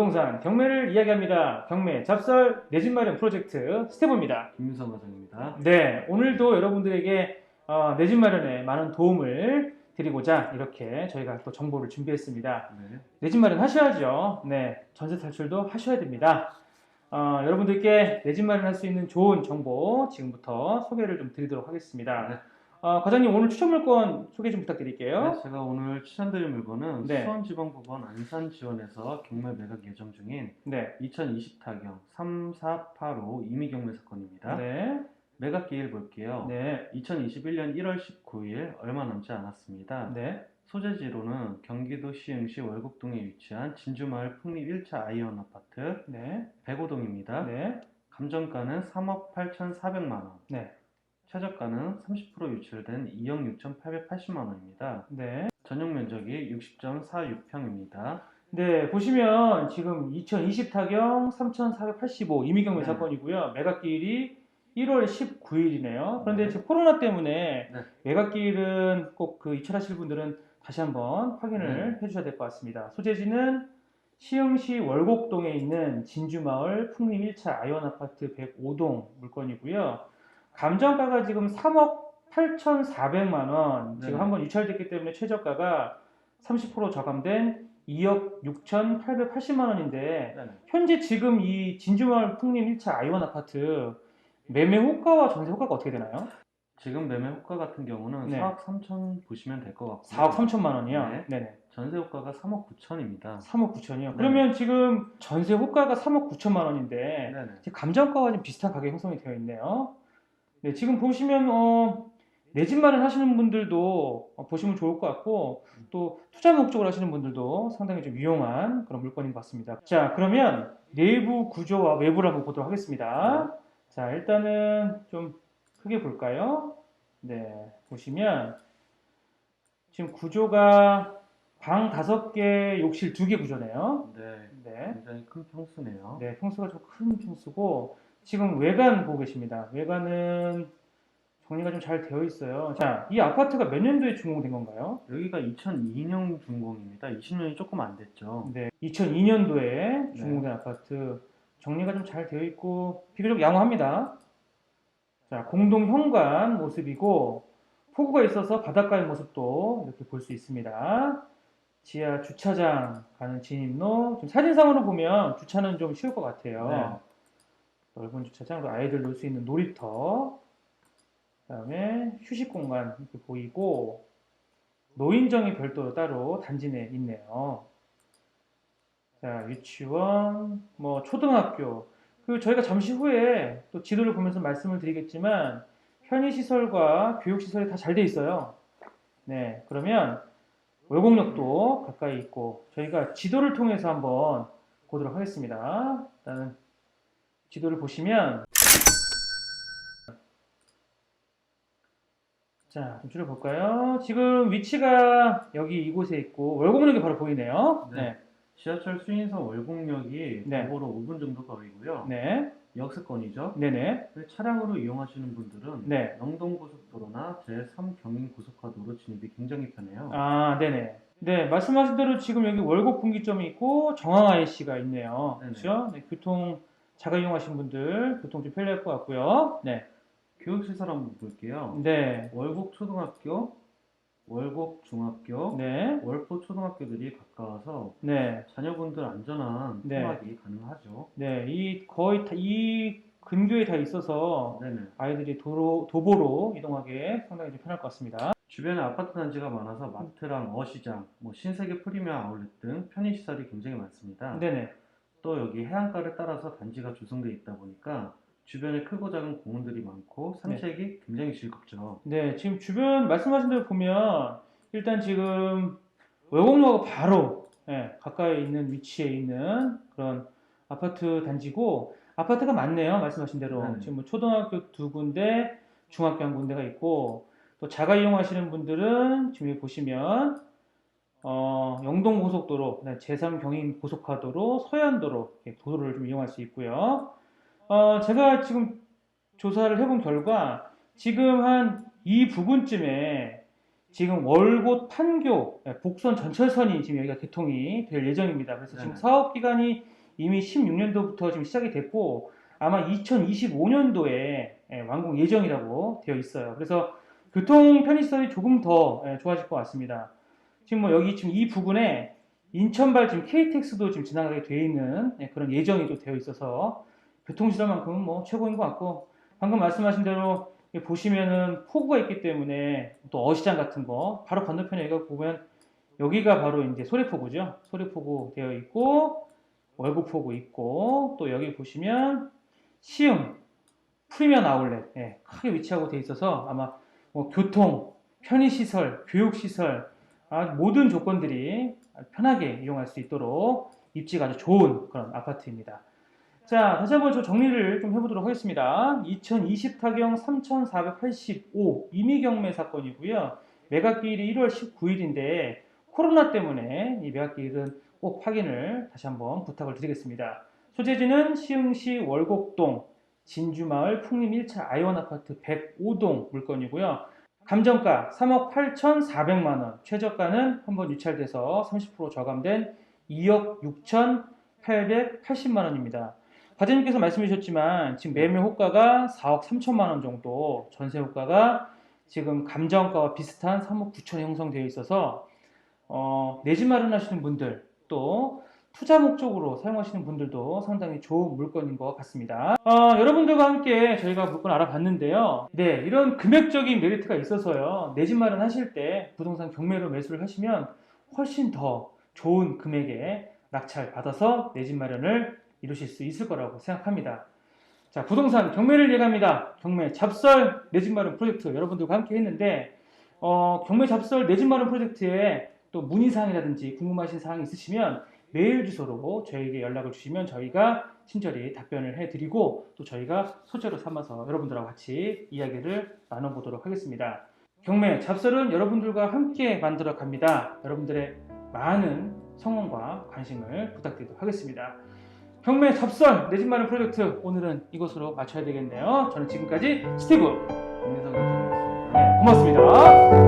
부동산 경매를 이야기합니다. 경매 잡설 내 집 마련 프로젝트 스테보입니다. 김유성 과장입니다. 네, 오늘도 여러분들에게 어, 내 집 마련에 많은 도움을 드리고자 이렇게 저희가 또 정보를 준비했습니다. 네. 내 집 마련 하셔야죠. 네, 전세 탈출도 하셔야 됩니다. 어, 여러분들께 내 집 마련할 수 있는 좋은 정보 지금부터 소개를 좀 드리도록 하겠습니다. 네. 어, 과장님 오늘 추천 물건 소개 좀 부탁드릴게요. 네, 제가 오늘 추천드릴 물건은 네. 수원지방법원 안산지원에서 경매 매각 예정 중인 네, 2020 타경 3485 임의경매 사건입니다. 네, 매각 기일 볼게요. 네, 2021년 1월 19일 얼마 남지 않았습니다. 네, 소재지로는 경기도 시흥시 월곡동에 위치한 진주마을 풍립 1차 아이언 아파트 네, 105동입니다. 네, 감정가는 3억 8,400만 원. 네, 최저가는 30% 유출된 2억 6,880만 원입니다. 네. 전용 면적이 60.46평입니다. 네, 보시면 지금 2020 타경 3,485 임의경매 네. 사건이고요. 매각기일이 1월 19일이네요. 그런데 네. 지금 코로나 때문에 네. 매각기일은 꼭 그 입찰하실 분들은 다시 한번 확인을 해주셔야 될 것 같습니다. 소재지는 시흥시 월곡동에 있는 진주마을 풍림 1차 아이언 아파트 105동 물건이고요. 감정가가 지금 3억 8,400만 원. 지금 네. 한번 유찰됐기 때문에 최저가가 30% 저감된 2억 6,880만 원인데 네네. 현재 지금 이 진주마을 풍림 1차 아이원 아파트 매매 호가와 전세 호가가 어떻게 되나요? 지금 매매 호가 같은 경우는 네. 4억 3천 보시면 될 것 같고요. 4억 3천만 원이요. 네. 네. 네 전세 호가가 3억 9천입니다. 3억 9천이요. 네. 그러면 지금 전세 호가가 3억 9천만 원인데. 지금 감정가와 좀 비슷한 가격 형성이 되어 있네요. 네, 지금 보시면 어, 내 집 마련 하시는 분들도 어, 보시면 좋을 것 같고 또 투자 목적으로 하시는 분들도 상당히 좀 유용한 그런 물건인 것 같습니다. 자, 그러면 내부 구조와 외부를 한번 보도록 하겠습니다. 자, 일단은 좀 크게 볼까요? 네, 보시면 지금 구조가 방 5개, 욕실 2개 구조네요. 네. 네. 굉장히 큰 평수네요. 네, 평수가 좀 큰 평수고 지금 외관 보고 계십니다. 외관은 정리가 좀 잘 되어 있어요. 자, 이 아파트가 몇 년도에 준공된 건가요? 여기가 2002년 준공입니다. 20년이 조금 안 됐죠. 네, 2002년도에 준공된 아파트 정리가 좀 잘 되어 있고 비교적 양호합니다. 자, 공동 현관 모습이고 폭우가 있어서 바닷가의 모습도 이렇게 볼 수 있습니다. 지하 주차장 가는 진입로. 지금 사진상으로 보면 주차는 좀 쉬울 것 같아요. 네. 넓은 주차장, 또 아이들 놀 수 있는 놀이터, 그 다음에 휴식 공간 이렇게 보이고 노인정이 별도로 따로 단지 내에 있네요. 자, 유치원, 뭐 초등학교. 그 저희가 잠시 후에 또 지도를 보면서 말씀을 드리겠지만 편의 시설과 교육 시설이 다 잘 돼 있어요. 네, 그러면 월곡역도 가까이 있고 저희가 지도를 통해서 한번 보도록 하겠습니다. 일단은 지도를 보시면 자, 좀 줄여볼까요? 지금 위치가 여기 이곳에 있고 월곡역이 바로 보이네요. 네. 네, 지하철 수인서 월곡역이 네. 도보로 5분 정도 거리고요. 네, 역세권이죠. 네, 네, 그 차량으로 이용하시는 분들은 네. 영동고속도로나 제3 경인고속화도로 진입이 굉장히 편해요. 아, 네네. 네, 말씀하신 대로 지금 여기 월곡 분기점이 있고 정항 IC가 있네요. 네네. 그렇죠? 네, 교통 자가 이용하시는 분들 교통 좀 편리할 것 같고요. 네, 교육시설 한번 볼게요. 네, 월곡 초등학교, 월곡 중학교, 네, 월포 초등학교들이 가까워서 네, 자녀분들 안전한 네. 통학이 가능하죠. 네. 이 거의 다, 이 근교에 다 있어서 네네. 아이들이 도로 도보로 이동하기에 상당히 좀 편할 것 같습니다. 주변에 아파트 단지가 많아서 마트랑 어시장, 뭐 신세계 프리미엄 아울렛 등 편의시설이 굉장히 많습니다. 네네. 또 여기 해안가를 따라서 단지가 조성되어 있다 보니까 주변에 크고 작은 공원들이 많고 산책이 굉장히 즐겁죠. 네, 지금 주변 말씀하신 대로 보면 일단 지금 월곡역하고 바로 예, 가까이 있는 위치에 있는 그런 아파트 단지고 아파트가 많네요. 말씀하신 대로 네네. 지금 뭐 초등학교 두 군데, 중학교 한 군데가 있고 또 자가 이용하시는 분들은 지금 보시면 어, 영동 고속도로, 그다음에 제3 경인 고속화도로, 서해안도로 이렇게 도로를 좀 이용할 수 있고요. 어, 제가 지금 조사를 해본 결과 지금 한 이 부근쯤에 지금 월곶 판교 예, 복선 전철선이 지금 여기가 개통이 될 예정입니다. 그래서 지금 네네. 사업 기간이 이미 16년도부터 지금 시작이 됐고 아마 2025년도에 예, 완공 예정이라고 되어 있어요. 그래서 교통 편의성이 조금 더 예, 좋아질 것 같습니다. 지금 뭐 여기 지금 이 부분에 인천발 지금 KTX도 지금 지나가게 되어 있는 예, 그런 예정이 또 되어 있어서 교통시설만큼은 뭐 최고인 것 같고 방금 말씀하신 대로 여기 보시면은 포구가 있기 때문에 또 어시장 같은 거 바로 건너편에 여기가 보면 여기가 바로 이제 소래포구죠. 소래포구 되어 있고 월구포구 있고 또 여기 보시면 시흥 프리미엄 아울렛 예, 크게 위치하고 되어 있어서 아마 뭐 교통, 편의시설, 교육시설 아, 모든 조건들이 편하게 이용할 수 있도록 입지가 아주 좋은 그런 아파트입니다. 자, 다시 한번 저 정리를 좀 해보도록 하겠습니다. 2020 타경 3485 임의 경매 사건이고요. 매각기일이 1월 19일인데 코로나 때문에 이 매각기일은 꼭 확인을 다시 한번 부탁을 드리겠습니다. 소재지는 시흥시 월곡동 진주마을 풍림 1차 아이원 아파트 105동 물건이고요. 감정가 3억 8,400만 원, 최저가는 한번 유찰돼서 30% 저감된 2억 6,880만 원입니다. 과장님께서 말씀해 주셨지만 지금 매매 호가가 4억 3천만 원 정도, 전세 호가가 지금 감정가와 비슷한 3억 9천 형성되어 있어서 어, 내 집 마련하시는 분들 또 투자 목적으로 사용하시는 분들도 상당히 좋은 물건인 것 같습니다. 어, 여러분들과 함께 저희가 물건 알아봤는데요. 네, 이런 금액적인 메리트가 있어서요. 내 집 마련하실 때 부동산 경매로 매수를 하시면 훨씬 더 좋은 금액에 낙찰 받아서 내 집 마련을 이루실 수 있을 거라고 생각합니다. 자, 부동산 경매를 예고합니다. 경매 잡설 내 집 마련 프로젝트 여러분들과 함께 했는데 어, 경매 잡설 내 집 마련 프로젝트에 또 문의사항이라든지 궁금하신 사항이 있으시면 메일 주소로 저희에게 연락을 주시면 저희가 친절히 답변을 해드리고 또 저희가 소재로 삼아서 여러분들하고 같이 이야기를 나눠보도록 하겠습니다. 경매 잡설은 여러분들과 함께 만들어 갑니다. 여러분들의 많은 성원과 관심을 부탁드리도록 하겠습니다. 경매 잡설 내 집 마련 프로젝트 오늘은 이것으로 마쳐야 되겠네요. 저는 지금까지 스티브 교수님이었습니다. 네, 고맙습니다.